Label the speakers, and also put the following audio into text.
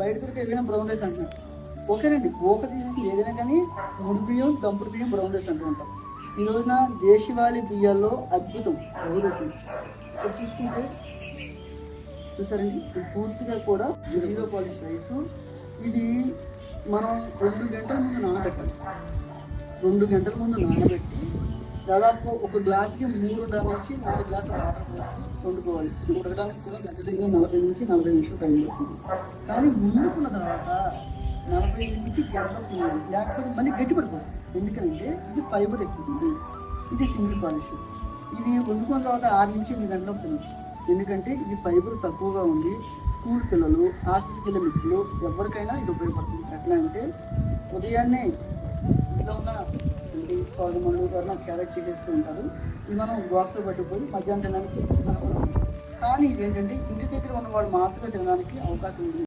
Speaker 1: బయట దొరికే ఏవైనా బ్రౌన్ రైస్ అంటున్నారు. ఓకేనండి ఓక తీసేసింది ఏదైనా కానీ ముడి బియ్యం దంపుడు బియ్యం బ్రౌన్ రైస్ అంటూ ఉంటాం. ఈ రోజున దేశవాళీ బియ్యాల్లో అద్భుతం. ఎవరు ఇక్కడ చూసుకుంటే చూసారండి ఇది పూర్తిగా కూడా జీరో పాలిష్ రైస్. ఇది మనం రెండు గంటల ముందు నానబెట్టాలి. రెండు గంటల ముందు నానబెట్టి దాదాపు ఒక గ్లాస్కి మూడున్నర నుంచి నాలుగు గ్లాసు వాటర్ పోసి వండుకోవాలి. ఇది ఉడకడానికి కూడా దగ్గర దగ్గర నలభై నుంచి నలభై నిమిషాలు టైం పడుతుంది. కానీ వండుకున్న తర్వాత నలభై నుంచి గంటలు తినాలి. లేకపోతే మళ్ళీ గట్టి పడిపోతుంది ఎందుకంటే ఇది ఫైబర్ ఎక్కువ ఉంది ఇది సింగిల్ పాలిష్. ఇది వండుకున్న తర్వాత ఆరు నుంచి ఎనిమిది గంటలకు తినచ్చు. ఎందుకంటే ఇది ఫైబర్ తక్కువగా ఉంది. స్కూల్ పిల్లలు హాస్టల్కి వెళ్ళే మిత్రులు ఎవరికైనా ఇది ఉపయోగపడుతుంది. ఎట్లా అంటే ఉదయాన్నే ఇంట్లో ఉన్న అంటే సోదరులు ఎవరైనా క్యారెట్ చేసేస్తూ ఉంటారు. ఇది మనం బాక్స్లో పట్టుకుపోయి మధ్యాహ్నం తినడానికి కానీ ఇది ఏంటంటే ఇంటి దగ్గర ఉన్న వాళ్ళు మాత్రమే తినడానికి అవకాశం ఉంది